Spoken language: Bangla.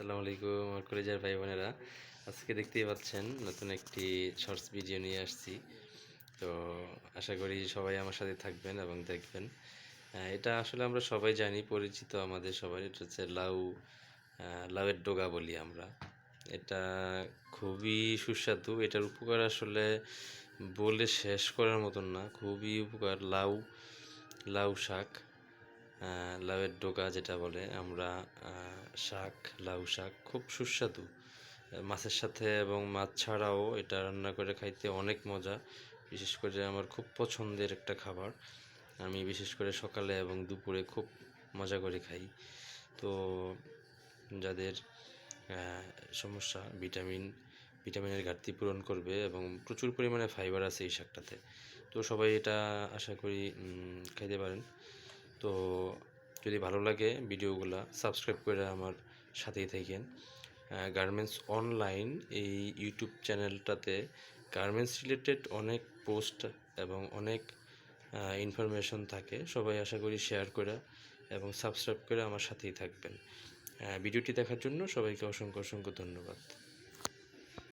আসসালামু আলাইকুম আমার কলেজের ভাই বোনেরা। আজকে দেখতেই পাচ্ছেন নতুন একটি শর্টস ভিডিও নিয়ে আসছি। তো আশা করি সবাই আমার সাথে থাকবেন এবং দেখবেন। এটা আসলে আমরা সবাই জানি, পরিচিত আমাদের সবাই। এটা হচ্ছে লাউ লাউয়ের ডোগা বলি আমরা। এটা খুবই সুস্বাদু। এটার উপকার আসলে বলে শেষ করার মতন না। খুবই উপকার লাউ লাউ শাক। লাউয়ের ডোকা যেটা বলে, আমরা শাক, লাউ শাক খুব সুস্বাদু। মাছের সাথে এবং মাছ ছাড়াও এটা রান্না করে খাইতে অনেক মজা, বিশেষ করে আমার খুব পছন্দের একটা খাবার। আমি বিশেষ করে সকালে এবং দুপুরে খুব মজা করে খাই। তো যাদের সমস্যা, ভিটামিন, ভিটামিনের ঘাটতি পূরণ করবে এবং প্রচুর পরিমাণে ফাইবার আছে এই শাকটাতে। তো সবাই এটা আশা করি খাইতে পারেন। তো যদি ভালো লাগে ভিডিওগুলো সাবস্ক্রাইব করে আমার সাথেই থাকেন। গার্মেন্টস অনলাইন এই ইউটিউব চ্যানেলটাতে গার্মেন্টস রিলেটেড অনেক পোস্ট এবং অনেক ইনফরমেশন থাকে। সবাই আশা করি শেয়ার করে এবং সাবস্ক্রাইব করে আমার সাথেই থাকবেন। ভিডিওটি দেখার জন্য সবাইকে অসংখ্য অসংখ্য ধন্যবাদ।